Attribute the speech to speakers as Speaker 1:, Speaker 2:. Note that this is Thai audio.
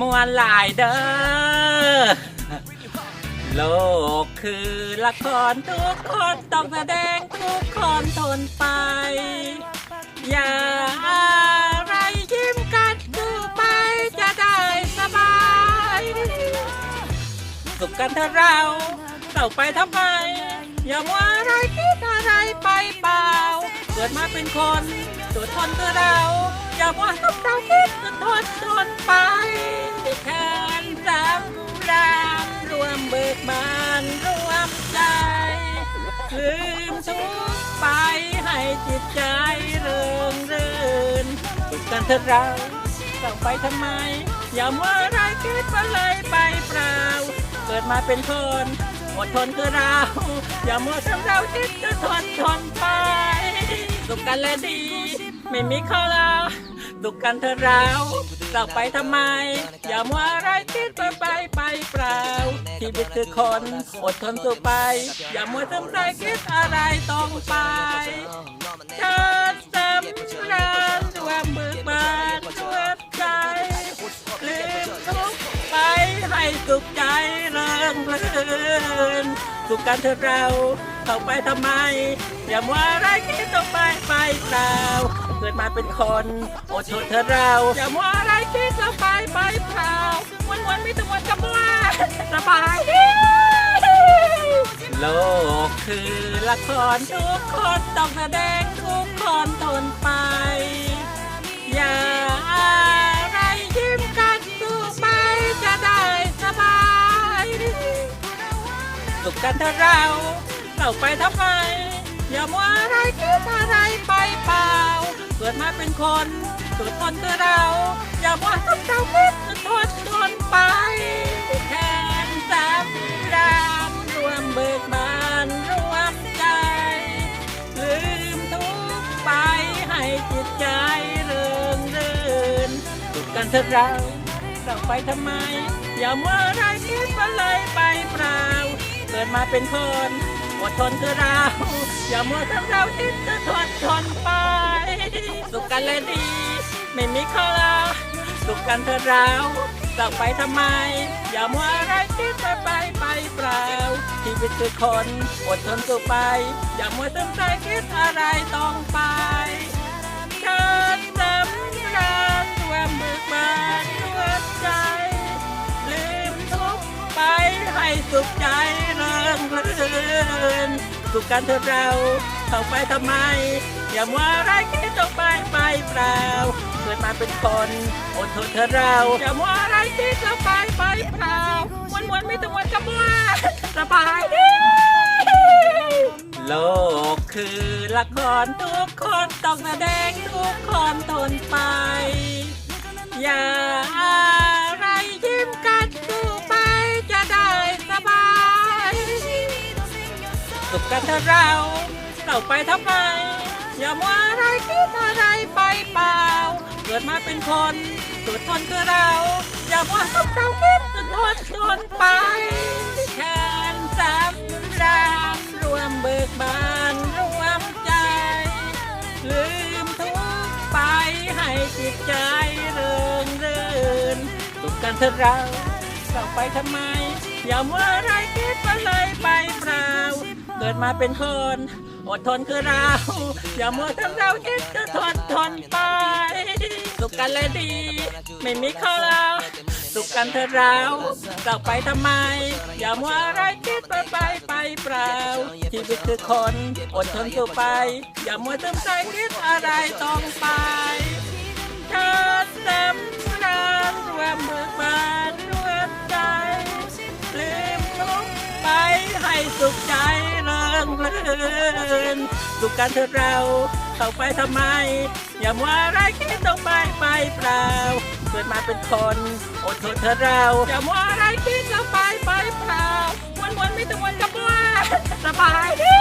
Speaker 1: มวนหลายเด้อโลกคือละครทุกคนต้องแสดงทุกคนทนไป อย่าอะไรยิ้มกันดูไปจะได้สบาย สุขกันเถอะเราเราไปทำไม อย่ามัวอะไรคิดอะไรไปเปล่า เกิดมาเป็นคนตัวทนเถอะเรา อย่ามัวต้องเราคิดจนทนทนไปแค้นสำรามรวมเบิกบานรวมใจ ลืมทุกไปให้จิตใจเริงเรื่นสุขกันเถอะเราต้องไปทำไม อย่ามัวไรคิดว่าเลยไปเปล่า เกิดมาเป็นคนอดทนคือเรา อย่ามัวทำเราคิดจะทนทนไปสุขกันและดี ไม่มีข้อเรา สุขกันเถอะเราเราไปทำไม อย่ามัวอะไรคิดไปไปไปเปล่าชีวิตคือคนอดทนสู้ไป อย่ามัวทำใจคิดอะไรต้องไปเชิญสำราญรวมมือบานรวมใจลืมทุกไปให้สุขใจเริงรื่นสุขกันเถอะเราเข้าไปทำไม อย่ามัวอะไรคิดต้องไปไปเปล่า เกิดมาเป็นคนอดทนเถอะเรา อย่ามัวอะไรคิดต้องไปไปเปล่าวันวันๆไม่ต้องวันกำลังสบายดี โลกคือละครทุกคนต้องแสดงทุกคนทนไป อย่าอะไรยิ้มกันสู้ไปจะได้สบาย สุขกันเถอะเราเราไปทำไม อย่ามัวอะไรคิดอะไรไปเปล่า เกิดมาเป็นคนตัวตนคือเรา อย่ามัวต้องเราคิดจะทนทนไปแทนสามรามรวมเบิกบานรวมใจ ลืมทุกไปให้จิตใจเริงรื่นสุขกันเถอะเราเราไปทำไม อย่ามัวอะไรคิดว่าเลยไปเปล่า เกิดมาเป็นคน อดทนคือเรา อย่ามัวทำเราคิดจะทนทนไป สุขกันเลยดี ไม่มีข้อเราสุขกันเถอะเราเราไปทำไม อย่ามัวอะไรคิดไปไปไปเปล่าชีวิตคือคนอดทนสู้ไป อย่ามัวตึงใจคิดอะไรต้องไปเชิญสำราญรวมมือบาน สุขกันเถอะเราเข้าไปทำไม อย่ามัวไร้คิดต้องไปไปเปล่าเกิดมาเป็นคนอดทนเถอะเราอย่ามัวไร้คิดแล้วไปไปเปล่าวันวันไม่ต้องวันกำลังสบายดีโลกคือละครทุกคนต้องแสดงทุกคนทนไปอย่า สุขกันเถอะเราเราไปทำไม อย่ามัวอะไรคิดอะไรไปเปล่า เกิดมาเป็นคนสุดทนคือเรา อย่ามัวทำเราคิดจนทนทนไปแทนสำรามรวมเบิกบานรวมใจ ลืมทุกข์ไปให้จิตใจเริงรื่นสุขกันเถอะเราเราไปทำไม อย่ามัวอะไรคิดว่าเลยไปเปล่า เกิดมาเป็นคนอดทนคือเรา อย่ามัวทำเราคิดจะทนทนไป สุขกันเลยดี ไม่มีข้อเราสุขกันเถอเราเราไปทำไม อย่ามัวอะไรคิดไปไปไปเปล่าชีวิตคือคนอดทนสู้ไป อย่ามัวเติมใจคิดอะไรต้องไป สุขกันเถอะเราเข้าไปทำไม อย่ามัวอะไรคิดต้องไปไปเปล่าเกิดมาเป็นคนอดทนเถอะเรา อย่ามัวอะไรคิดต้องไปไปเปล่าวันวันๆไม่ต้องวันกับว่าสบายดี